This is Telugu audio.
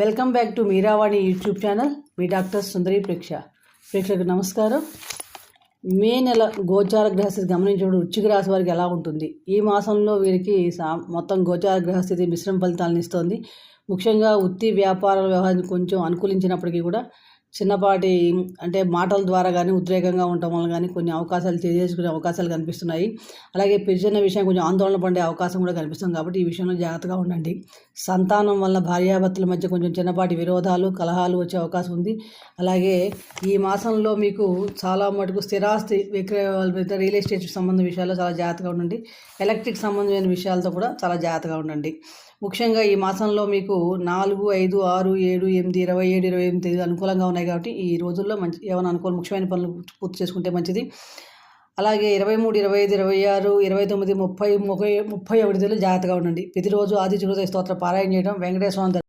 Welcome back to Meeravani YouTube channel. Me doctor Sundari ప్రేక్ష. ప్రేక్షకు నమస్కారం. మే నెల గోచార గ్రహస్థితి గమనించడం వృచ్చిక రాశి వారికి ఎలా ఉంటుంది? ఈ మాసంలో వీరికి సా మొత్తం గోచార గ్రహస్థితి మిశ్రమ ఫలితాలను ఇస్తోంది. ముఖ్యంగా వృత్తి వ్యాపార వ్యవహారం కొంచెం అనుకూలించినప్పటికీ కూడా చిన్నపాటి అంటే మాటల ద్వారా కానీ ఉద్రేకంగా ఉండటం వల్ల కానీ కొన్ని అవకాశాలు తెలియజేసుకునే అవకాశాలు కనిపిస్తున్నాయి. అలాగే పెరిచిన విషయం కొంచెం ఆందోళన పడే అవకాశం కూడా కనిపిస్తుంది కాబట్టి ఈ విషయంలో జాగ్రత్తగా ఉండండి. సంతానం వల్ల భార్యాభర్తల మధ్య కొంచెం చిన్నపాటి విరోధాలు కలహాలు వచ్చే అవకాశం ఉంది. అలాగే ఈ మాసంలో మీకు చాలా మటుకు స్థిరాస్తి విక్రయ రియల్ ఎస్టేట్ సంబంధ విషయాల్లో చాలా జాగ్రత్తగా ఉండండి. ఎలక్ట్రిక్ సంబంధమైన విషయాలతో కూడా చాలా జాగ్రత్తగా ఉండండి. ముఖ్యంగా ఈ మాసంలో మీకు నాలుగు ఐదు ఆరు ఏడు ఎనిమిది ఇరవై ఏడు ఇరవై ఎనిమిది తేదీలు అనుకూలంగా ఉన్నాయి కాబట్టి ఈ రోజుల్లో మంచి ఏమైనా అనుకూల ముఖ్యమైన పనులు పూర్తి చేసుకుంటే మంచిది. అలాగే ఇరవై మూడు ఇరవై ఐదు ఇరవై ఆరు ఇరవై తొమ్మిది ముప్పై ముప్పై ముప్పై ఒకటి తేదీలు జాగ్రత్తగా ఉండండి. ప్రతిరోజు ఆది చిరుదయ స్తోత్ర పారాయణ చేయడం వెంకటేశ్వర